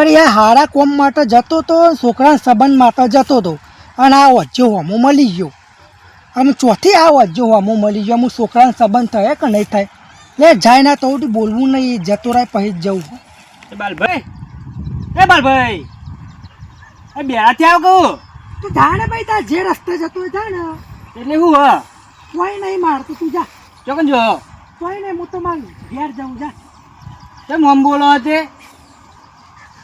એક આ હારા કોમ માટે જતો તો છોકરા સંબંધ માટે જતો તો. અને આ વચ્ચે હોમો મળી ગયો. આમ ચોથી આ વચ્ચે હોમો મળી ગયો. હું છોકરાને સંબંધ થાય કે નહીં થાય? લે જાય ના તો બોલવું નહીં જતો રહે પછી જ જવું. એ બાલભાઈ! એ બાલભાઈ! એ બે ત્યાં આવ તું જાણે ભાઈ તાર જે રસ્તે જતો હોય જા ને. એટલે હું હા? કોઈ નહીં મારતું તું જા. ચોકન જો. કોઈ નહીં હું તો માર ઘેર જાઉં જા. કેમ આમ બોલો તે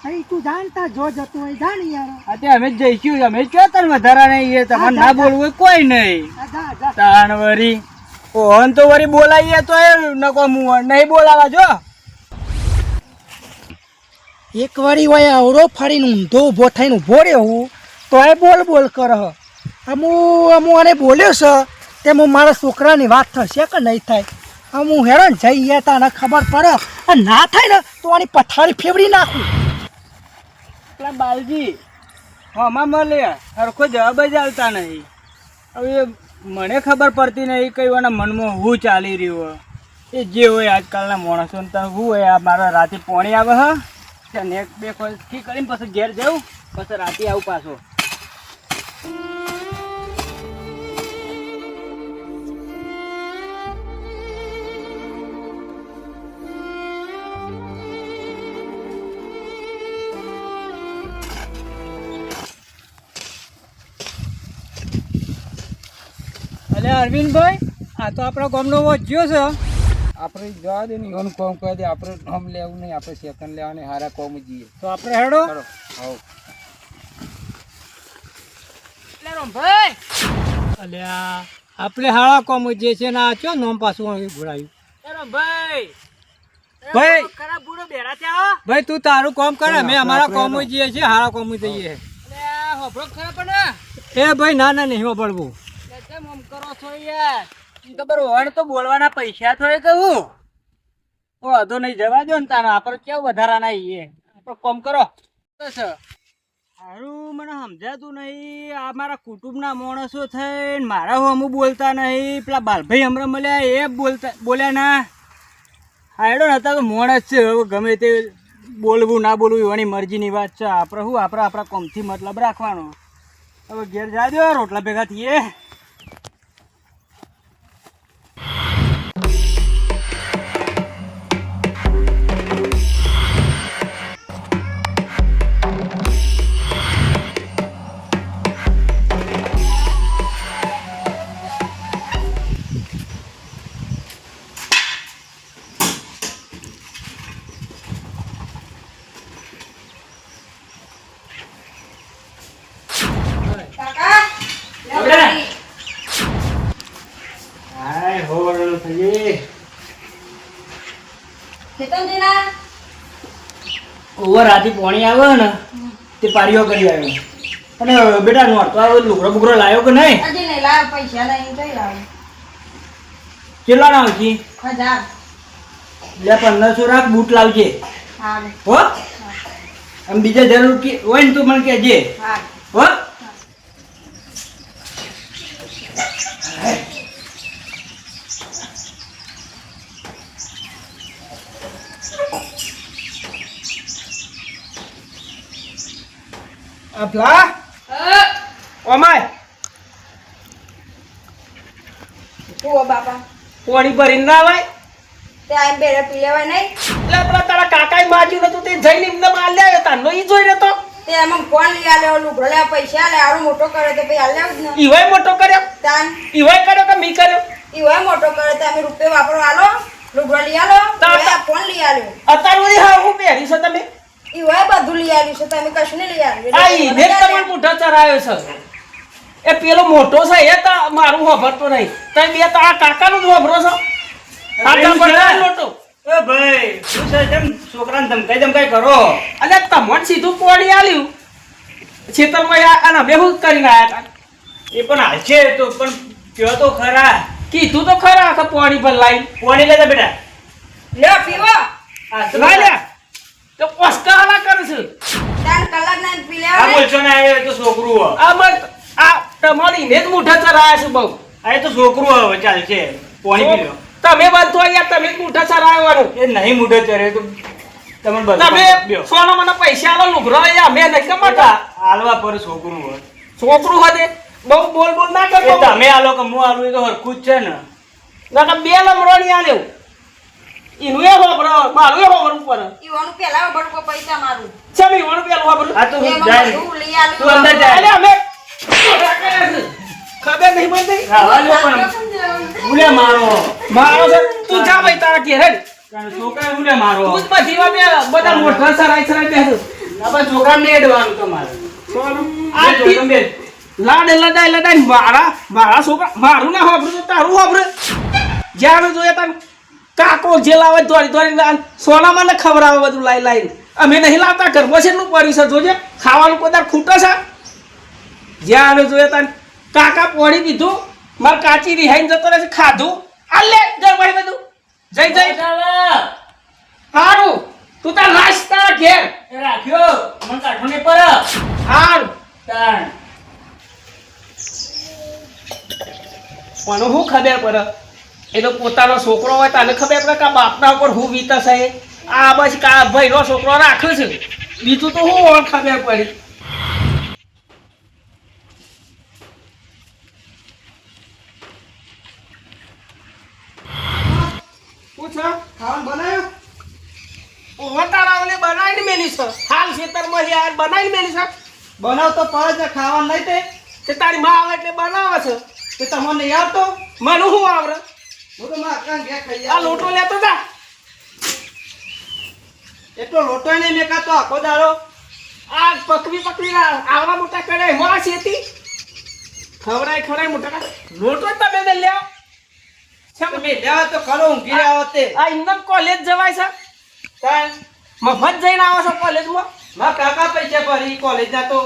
અહીં તું જા જો જતો હોય જા યાર. અત્યારે અમે જઈશું અમે જ વધારા નહીં એ તમારે ના બોલવું કોઈ નહીં. આ જા જા. તાણ વરી. ઓહન તો વરી બોલાઈએ તો એ નકો મું નહીં બોલાવા જો. એક વારી હોય અવરો ફરીને ઊંધો ઊભો થઈને ઊભો રહ્યો હું તો એ બોલ બોલ કર અમુ અમુ આને બોલ્યો છે તે હું મારા છોકરાની વાત થશે કે નહીં થાય? અમુ હેરાન જઈએ ગયા તને ખબર પડે. અને ના થાય ને તો આની પથારી ફેવડી નાખું. પેલા બાલજી, હમા મળે. સરખો જવાબ જ આવતા નહીં. હવે મને ખબર પડતી નહીં કઈ એના મનમાં હું ચાલી રહ્યું. હોય. એ જે હોય આજકાલના માણસો ને હું હોય, આ મારા રાતે પોણી આવે હ. નેક બે ખોલથી કરીને પછી ઘેર જવું પછી રાતે આવું પાછો. અલે અરવિંદભાઈ આ તો આપણા ગામનો વચ્યો છે. આપણે જવા દે ને એનું કોમ કરી દે. આપણે નામ લેવું નહીં આપણે સેકન્ડ લેવાની હારા કોમ જઈએ. તો આપણે હેડો. હવ અલ્યા આપણે હાળા કોમ જે છે ને આ ચો નોમ પાછું ઘોડાયું ભાઈ. ભાઈ ભાઈ તું તારું કોમ કરે મેં અમારા કોમ જઈએ છીએ હારા કોમ જઈએ. એ ભાઈ ના ના નહીં પડવું ખબર વણ તો બોલવાના પૈસા થોય કહું વાંધો નહીં, જવા દો ને તારા આપણે કેવું વધારાના ઈએ આપણે કોમ કરો. સારું મને સમજાતું નહીં. આ મારા કુટુંબના માણસો થઈને મારા હું અમુક બોલતા નહીં. પેલા બાલભાઈ હમણાં મળ્યા, એ બોલતા, બોલ્યા ના. હાયડો નતા તો માણસ છે. હવે ગમે તે બોલવું, ના બોલવું, એવાની મરજીની વાત છે. આપણે શું? આપણે, આપણા કોમથી મતલબ રાખવાનો. હવે ઘેર જા રોટલા ભેગા થઈએ. હાય હોર થઈએ. ઓવર રાતે પોણી આવે ને તે પારીઓ કરી આવ્યો. અને બેટા નોટ તો લુગડો બુગડો લાવ્યો કે નહીં? કેટલા ના આવશે? બે પંદરસો રાખ બૂટ લાવજે. હો? આમ બીજા જરૂર કે હોય ને તું મને કહેજે. હો? અફલા ઓમાય. પાણી ભરીને ના આવે એટલે પેલા તારા કાકા બાજુ નતું તે જઈને એમને માર આવ્યો. તાનો ઈ જોઈ નતો પૈસા લે આરો મોટો કરે તો ભાઈ હાલ્યા જ ને. ઈવાય મોટો કર્યો. તાન. ઈવાય કર્યો કે મી કર્યો? ઈવાય મોટો કરે તો અમે રૂપિયા વાપરો આલો લુગડો લઈ આલો. તા- ફોન લઈ આલ્યો. અત્યાર સુધી હા હું પહેરી છો તમે ઈવોએ બધું છે તમે કશું નહીં લઈ આલ્યું આ ઈને જ તમારે ચરાયો છે. એ પેલો મોટો છે એ તો મારું હોભરતો નહીં. તમે બે તો આ કાકાનું જ હોભરો છો. આ તો મોટો એ ભાઈ શું છે? જેમ છોકરાને ધમકાઈ ધમકાઈ કરો? અને તમને સીધું પોણી આલ્યું. છેતરમાં આ- અને અમે શું કરીને આયા હતા. એ પણ હાલ તો પણ કયો તો ખરા. કીધું તો ખરા આખા પોણી પર લાઈ પોણી લેતા બેટા. લે પીવા. લાઈ લે. તો કોસ્કા હાલા કરે છે તાન કલાક ના પી આ બોલશો ને આ તો છોકરું હોય. આ મત આ તમારી ને જ મોઢા ચરાયા છે બહુ. આ તો છોકરું હવે પોણી પી તમે બંધો અહીંયા તમે જ મોઢા ચરાવવાનું એ નહીં મૂઢો ચરે તો તમને બધું તમે. સોના મને પૈસા આલો લુગરો લઈ અમે નહીં કમાતા. હાલવા પર છોકરું હોય. છોકરું હદે બહુ બોલ બોલ ના કરતો. તમે આલો કે હું આલું એ તો હરખું જ છે ને. ના બે લમરોણી આલ્યો એનું એ હોબરો મારું એ હોબરું ઈવાનું પેલા પૈસા મારું. ચમ ઈવાનું પેલું હોબરું આ તો હું જાય. બધું લઈ આલ્યું. તું અંદર જા. અલે અમે ખોટા કર્યા છે. ખબર નહીં પણ. ઉલે મારો. મારો છે. તું જા ભાઈ તારા ઘેર હેડ. છોકરા ઉલે મારો. તું બધી મોટા સરાય સરાય બેસે. છોકરાને નહીં તમારે. આ બે બે. લાડ લડાઈ લડાઈ મારા મારા છોકરા મારું ના હોબરું તારું હોબરે જ્યાં જોઈએ તાર. કાકો જે લાવે દોરી લાલ સોનામાં ને આવે બધું લાઈ લાઈ અમે નહીં લાવતા ઘરમાં છે એટલું પડ્યું છે જોજે. ખાવાનું કોઈ ખૂટે છે? જ્યાં જોઈએ તને કાકા પોડી પીધું મારે કાચી રિહાઈને જતો રહે છે ખાધું. આ લે ગરમાઈ બધું જઈ જઈ હારું. તું તાર નાસ્તા ઘેર. એ રાખ્યો. મને કાઢો ને પર. હારું. તાણ. પણ હું ખબર પડે. એનો પોતાનો છોકરો હોય તને ખબર પડે કે બાપના ઉપર હું વીતસ છે આ બસ કા ભાઈનો છોકરો રાખ્યો છે. બીજું તો હું ખબર પડી. બનાવતો પડે છે ખાવા નહીં તે. તે તારી માં આવે એટલે બનાવે છે. તે તમને યાદ આવતો. મને શું આવડે? હું આ લોટો લેતો તા એટલો લોટો નહીં મેકાતો આખો દાડો. આ પકવી પકવી આવડા મોટા કરે માં શેતી? ખવડાય ખવડાય મોટા લોટો જ તમે દે લ્યા. તમે લેવા તો ખરો ઊંઘી રહ્યા તે. આ ઇન્દમ કોલેજ જવાય છે. તાર. મફત જઈને આવો છો કોલેજમાં માં? કાકા પૈસા ભરી કોલેજ ના તો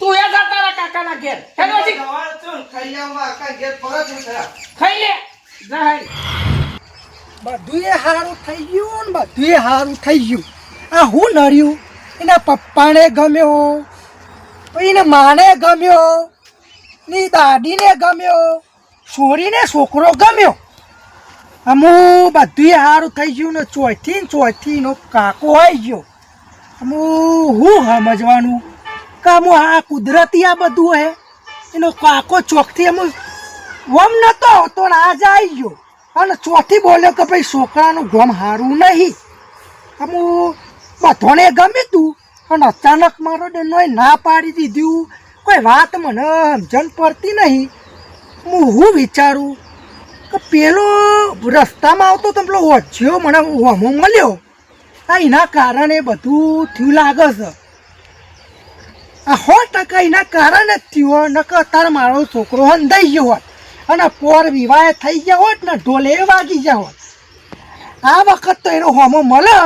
તું એ જા તારા કાકાના ઘેર. તો ને ખાઈ આવું કાકા ઘેર ફરજ ખાઈ લે. જા. બધું એ સારું થઈ ગયું ને બધું સારું થઈ ગયું. આ હું નડ્યું? એના પપ્પાને ગમ્યો. એને માને ગમ્યો. ની દાદીને ગમ્યો. છોરીને છોકરો ગમ્યો. અમુ બધું સારું થઈ ગયું ને ચોથી ચોથી નો કાકો આવી ગયો. અમુ હું સમજવાનું? કે અમુ આ કુદરતી આ બધું હે? એનો કાકો ચોકથી અમુ વમ નતો, તો ને આજ આવી ગયો. અને ચોથી બોલ્યો કે ભાઈ છોકરાનું ગમ સારું નહીં. અમુ બધોને ગમે તું, અને અચાનક મારો ડનોએ ના પાડી દીધું. કોઈ વાત મને સમજણ પડતી નહીં. હું હું વિચારું કે પેલો રસ્તામાં આવતો તો પેલો ઓછ્યો મને હોમો મળ્યો. આ એના કારણે બધું થયું લાગે છે. આ સો ટકા એના કારણે જ થયું, નકર અત્યારે મારો છોકરો હંધાઈ ગયો હોત. અને પોર વિવાહ થઈ ગયા હોત ને, ઢોલે વાગી ગયા હોત. આ વખત તો એનો હોમો મળે,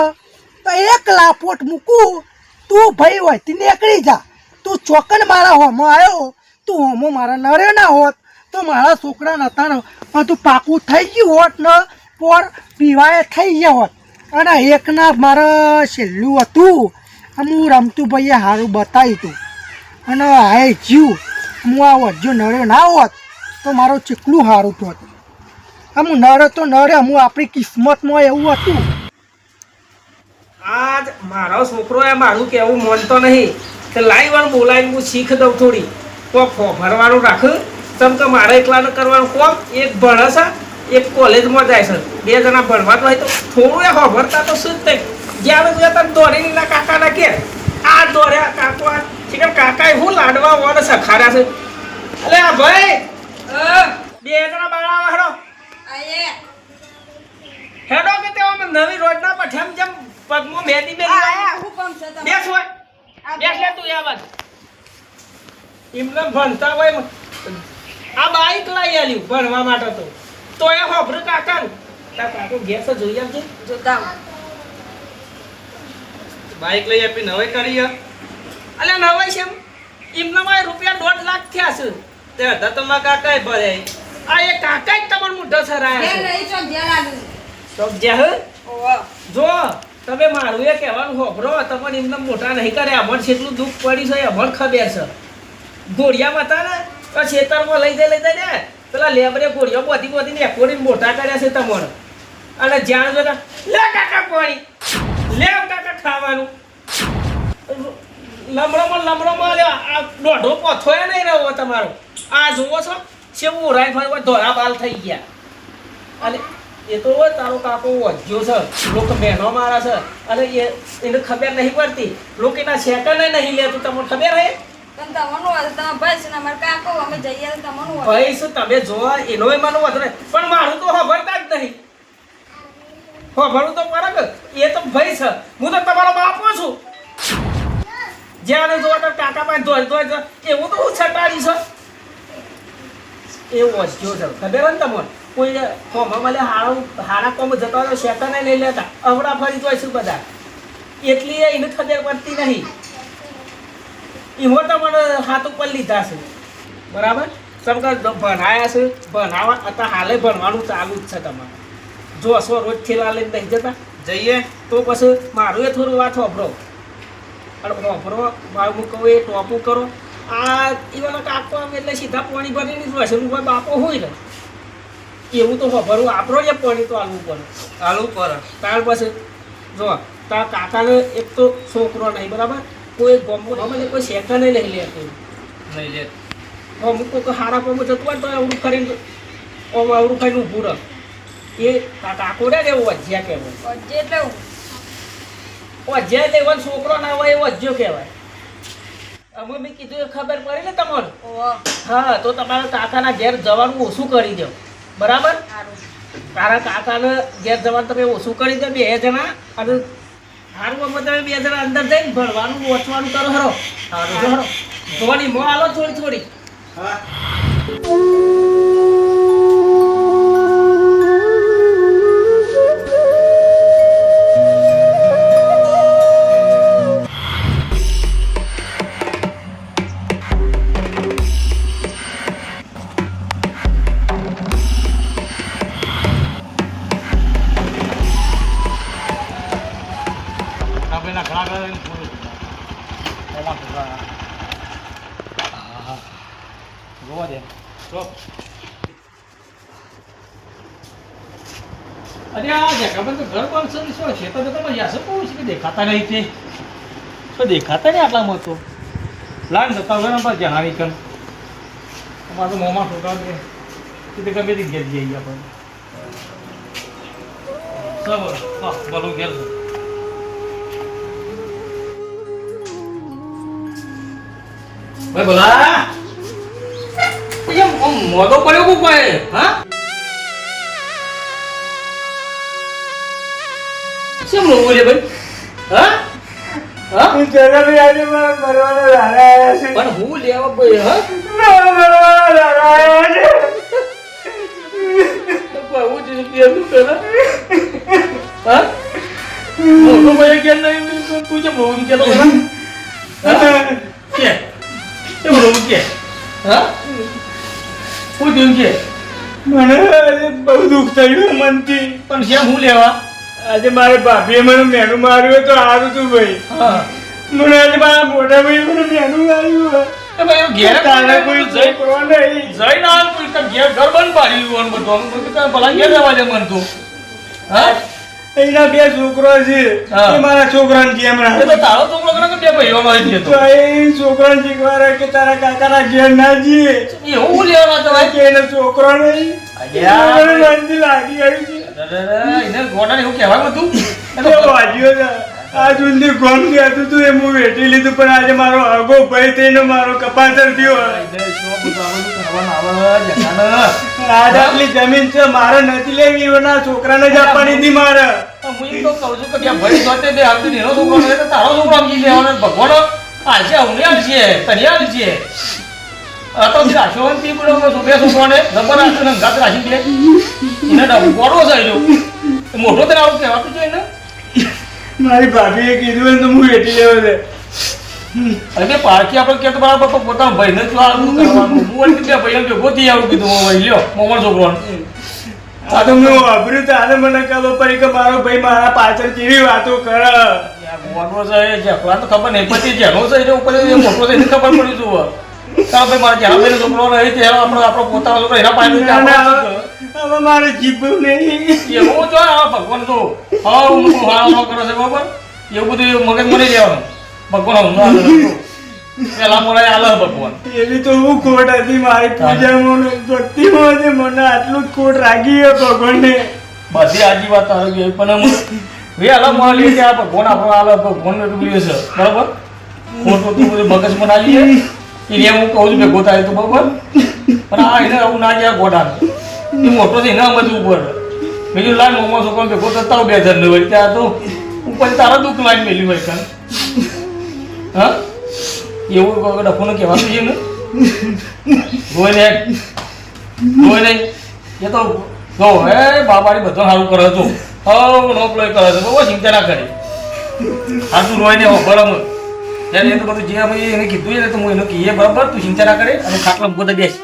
તો એક લાપોટ મૂકું, તું ભાઈ હોય, તે નીકળી જા. તું ચોકન મારા હોમો આવ્યો તું હોમો મારા નડ્યો ના હોત, તો મારા છોકરા નતા તું પાકું થઈ ગયું હોત ને, પોર પીવાય થઈ ગયા હોત. અને એકના મારા છેલ્લું હતું. અને હું રમતું ભાઈએ સારું બતાવ્યું હતું. અને આ જીવ, હું આ વજ્જો નડ્યો ના હોત તો મારો ચીકલું સારું હતું. આમ નડે તો નર હું આપણી કિસ્મતમાં એવું હતું. આજ મારો છોકરો એ મારું કહેવું માનતો નહીં કે લાઈ વાર બોલાવીને હું શીખ દઉં થોડી. તો ભરવાનું રાખ. તમ તો મારે એકલાને કરવાનું કોમ. એક ભણે છે, એક કોલેજમાં જાય છે. બે જણા ભણવા તો હોય તો થોડું એ હોભરતા તો શું જ નહીં. જ્યારે જોઈએ તમે દોડીને ના કાકાના કે, આ દોર્યા કાકો આ. કાકા હું લાડવા વાળા સખાડ્યા છે. અલે આ ભાઈ બે જણા બાળા હેડો. આયે. હેડો કે તેઓ નવી રોજના પઠેમ જેમ પગમાં મેદી આ મેદી આયા, હું છે બેસ હોય. આ બેસ લે તું યાર એમને ભણતા હોય આ બાઈક લઈ આલ્યું ભણવા માટે તો. તો એ હોભર કાકા તાર કાકો ગેસ જોઈ આવજે. જોતા બાઈક લઈ આપી નવાઈ કરી હે. અલે નવાઈ છે એમને માં રૂપિયા દોઢ લાખ થયા છે. તે હતા તો મારા કાકાય ભરે. આ એ કાકા જ તમારે મોઢો સરાય સરાયા છે. નહીં તો ઘેર આવ્યું. તો જ્યાં હે? જો તમે મારું એ કહેવાનું હોભરો તમને એમને મોટા નહીં કરે અમણ જેટલું દુઃખ પડ્યું છે અમણ ખબર છે. ઘોડિયા હતા ને તો ખેતરમાં લઈ જાય લઈ જાય ને પેલા લેબરે ઘોડિયા બોધી બોધી ને એકોડી મોટા કર્યા છે તમારે. અને જ્યાં જો લે કાકા પાણી લે કાકા ખાવાનું. લમડોમાં લમડોમાં આ દોઢો પોથોય નહીં રહ્યો તમારો. આ જુઓ છો કેવું રાઈ ફરવા ધોરા બાલ થઈ ગયા. અને એ તો હોય તારો કાકો વધ્યો છે લોકો બહેનો મારા છે અને એ એને ખબર નહીં પડતી. લોકો એના સેકન્ડ નહીં લેતું તમને ખબર હે? હોય તમે ભાઈ છે ને અમારે કાકો અમે જઈએ તમારું હોય? તમે જોવા એનોય મને વધુ પણ મારું તો ખબરતા જ નહીં. ખબરું તો ફરક એ તો ભાઈ છે. હું તો તમારો બાપો છું. જ્યાં જોવા તો કાકા પાસે ધોઈ ધોઈ. એવું તો હું છટાડી છે. એવું વસ્યો છે ખબર ને તમને. કોઈ કોમમાં મળે હારું હારા કોમ જતા હોય શેતાને લઈ લેતા. અવડા ફરી જોઈ છું બધા. એટલી એને ખબર પડતી નહીં. એમાં તો મને હાથ ઉપર લીધા છે. બરાબર? તમે ભણાયા છે ભણાવવા અત્યારે હાલે ભણવાનું ચાલુ જ છે તમારે. જો સો રોજ થેલા લઈને નહીં જતા. જઈએ. તો પછી મારું એ થોડું વાત વાપરો અને વાપરો મારું હું કહું એ ટોપું કરો. આ એવાના કાકો આમ એટલે સીધા પાણી ભરીને જ વસેલું હોય બાપો હોય ને. એવું તો ભરું આપણો જ પાણી તો આલવું પડે. આલવું પડે. ત્યાર પછી જો તાર કાકાને એક તો છોકરો નહીં બરાબર? કોઈ ગમો ગમે કોઈ સેકન્ડ નહીં લેતું. નહીં લે. અમુક કોઈ હારા કોમ જતું હોય તો અવડું કરીને ઓમ અવડું ખાઈને ઊભું રહે. એ કાકો રે ને એવું વજ્યા કહેવાય. વચ્ચે એટલે અજ્યા લેવાનું છોકરો ના હોય એ વજ્યો કહેવાય. અમે મેં કીધું એ ખબર પડી ને તમારે? હા તો તમારા કાકાના ઘેર જવાનું ઓછું કરી દો બરાબર? તારા કાકાને ઘેર જવાનું તમે ઓછું કરી દો બે જણા અને સારું અમે તમે બે જણા અંદર જઈને ભણવાનું વાંચવાનું કરો હરો. હરો થોડી મો આલો થોડી થોડી. આપણે જોવા દે ચોપ અરે આ જગાબંધ તો ઘર બાંધશે ને શું છે તો તમે યાર શું કહું છું કે દેખાતા નહીં તે. શું દેખાતા નહીં આટલામાં તો. લાન જતા હોય ને જ્યાં હારી કર અમારે તો મોંમાં તે ગમે તે ઘેર જઈએ આપણે સબર. હા બોલું ઘેર ભાઈ બોલા મોઢો પડ્યો કોક ભાઈ હા? શું રોવું છે ભાઈ? હા? પણ હું લેવા ભાઈ હા જ મોટો ભાઈ કે નહીં? તું જેમ રોવું કે? તો હા કે? હા? હું જોયું કે? મને બહુ દુઃખ થયું મનથી. પણ શેમ હું લેવા? આજે મારે ભાભીએ મને મેનુ માર્યું તો સારું હતું ભાઈ. મને આજે મારા મોટા ભાઈ મને મેનુ માર્યું એ ઘેર તારે કોઈ જઈ છોકરો નહીં. કોઈ કાંઈ ઘેર ઘર બંધ પાડી બધું. ભલા ઘેર જવા દે મન તું. હા? એના બે છોકરો છે. એ મારા છોકરાને જેમ રાખે તો તારો છોકરો કરે કે બે ભાઈઓ હોય છે તો. એ છોકરાને શીખવાડે કે તારા કાકાના ઘેર ના જઈએ. એવું લેવા તો ભાઈ? કે એને છોકરો નહીં. અલ્યા. લાગી આવી છે. એને ગોડાને એવું કહેવાય બધું એ તો વાજ્યો આ સુધી ગોમ કહેતું તું એ હું વેઠી લીધું, પણ આજે મારો આગો ભાઈ થઈને મારો કપાતર થયો. આજ આટલી જમીન છે, મારે નથી લેવી, એના છોકરાને જ આપવાની હતી મારે. છું છોકરો છોકરો આ તો જે રાખ્યો હોય ને તે બધો બે છોકરાને. ને છે મોટો તને આવું કહેવાતું જોઈએ એને? મારી ભાભીએ કીધું તો હું વેઠી લેવો છે અને પારકી આપણે કહેતો બરાબર બાપા પોતાના ભાઈને જ આવું કરવાનું. હું એટલે બે ભાઈઓ ભેગો થઈ આવું કીધું. હું ભાઈ લ્યો મોમર છોકરો આ તો મેં વાપર્યું તારે મને ખબર પડી કે મારો ભાઈ મારા પાછળ કેવી વાતો કરે. મોટો છે જેકલા તો ખબર નહીં પછી જેનો છે એને ઉપર મોટો છે એને ખબર પડી જુઓ તારા ભાઈ મારા જ્યાં ભાઈ છોકરો રહે છે આપણો આપણો પોતાનો છોકરો એના પાસે હવે મારે જીભું નહીં. એવું જો આ ભગવાન તો હા હું હારો કરો છે બરોબર એવું બધું મગજ મને લેવાનું ભગવાન હું ના પેલા મને આલે ભગવાન. એવી તો હું ખોટ હતી મારી પૂજા ને ભક્તિ હતી મને આટલું ખોટ રાખી હે ભગવાનને. બધી આજી વાત તારી ગઈ પણ હું વે આલા મને લઈ આ ભગવાન આપણો આલે ભગવાન ને ડૂબલ્યો છે. બરાબર? ખોટું તું બધું મગજમાં ના લઈએ એને હું કહું છું ભેગો થાય તો બરાબર? પણ આ એને આવું ના જાય ગોડા એ મોટો છે ના મજ ઉપર. બીજું લાઈન મોમો છોકરો ભેગો થતા હોય બે જણ ને ત્યાં તો ઉપર તારા દુઃખ લાઈન મેલી હોય કાન હા? એવું ડફોને કહેવાનું છે ને રોય ને રોય નહીં. એ તો જો હે બાબાની બધો સારું કરે તો હવ નોકલો કરે છે. બહુ ચિંતા ના કરે. સાચું રોય ને બરાબર ત્યારે એ તો બધું જે અમે એને કીધું એટલે ને તો હું એને કહીએ, બરાબર? તું ચિંતા ના કરે. અને ખાટલા બધા બેસ.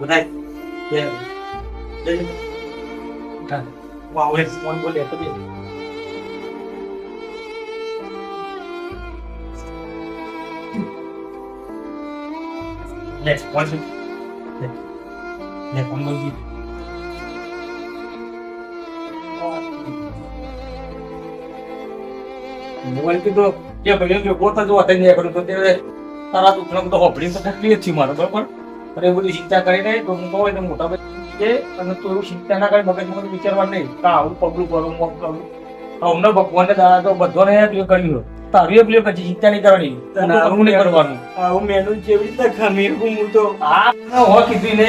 બધાય. બે. બે. વાવ એ ફોન બોલે તો બે લે ફોન લે. લે ફોન બોલ. મોબાઈલ કીધો. કે ભાઈ કે પોતા જોવા કરું તો તે તારા દુખનો તો હોપડી તો જ છે મારો બરાબર? પણ એ બધી ચિંતા કરીને તો હું કહું એટલે મોટા ભાઈ અને તું એવું ચિંતા ના કરી મગજમાં વિચારવા નહીં. કે આવું પગલું કરું મોક કરું. અમને ભગવાનને દાદા તો બધાને પેલું કર્યું તારું એ પછી ચિંતા નહીં કરવાની. આવું નહીં કરવાનું. આવું મેનું જેવી રીતે ખમીર હું તો આ હો કીધું ને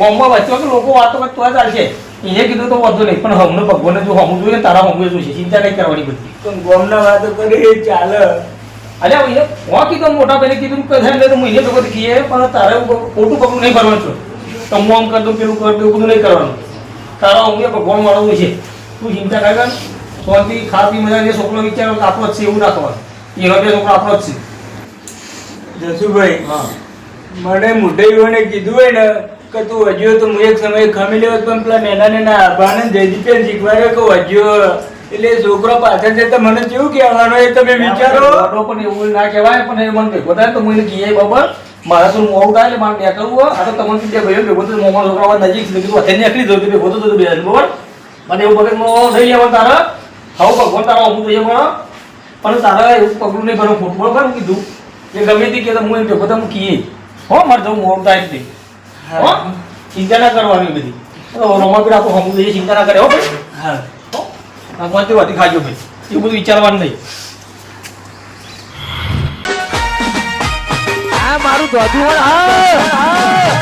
ગામમાં વચ્ચે કે લોકો વાતો કરતો જ ચાલશે. એને કીધું તો વાંધો નહીં પણ હમણાં ભગવાનને જો હમું જોઈએ ને તારા હમું શું છે ચિંતા નહીં કરવાની બધી. તો ગોમના વાતો કરી ચાલે. અલ્યા ભાઈ કોણ કીધું મોટા ભાઈને કીધું કે એટલે તો મહિને ભગત કીએ પણ તારે ખોટું પગલું નહીં ભરવાનું છું. તો હું આમ કરી દઉં પેલું કર દઉં બધું નહીં કરવાનું. તારા હું ભગવાન વાળું છે. તું ચિંતા કર. શાંતિ ખા પી મજા જે છોકરો વિચારો કે આપણો જ છે એવું ના થવાનું. એનો જે છોકરો આપણો જ છે. જસુભાઈ હા. મને મુઢઈઓને કીધું હોય ને કે તું હજુ તો હું એક સમયે ખમી લેવો પણ પેલા નેના નેના આભાને જયદીપે શીખવાડ્યો કે હજ્યો એટલે છોકરો પાછળ જતા મને કેવું કહેવાનું એ તમે વિચારો. પણ એવું ના કહેવાય પણ એ મને ભેગો થાય તો હું એને કહીએ બાબા મારા તો મોડું થાય એટલે મારે કરવું હોય. આ તો તમને ત્યાં ભાઈ ભેગો તો મોમાં છોકરા નજીક છે કીધું અત્યારે નીકળી જવું ભેગો તો તો બે બરોબર? મને એવું પગજમાં થઈ લેવાનું તારા. હવે ભગવાન તારા અમુક થઈ મળો પણ તારા એવું પગલું નહીં ભરું ફૂટબોલ પણ કીધું. એ ગમે તે કે હું એમ ભેગો તો હું કહીએ. હો મારે જવું મોડું થાય નહીં હો ચિંતા ના કરવાની બધી. રમા રાખો હમું ચિંતા ના કરે હો હા. ભગવાન તે વધી ખાજો ભાઈ એવું બધું વિચારવાનું નહીં. આ મારું હા.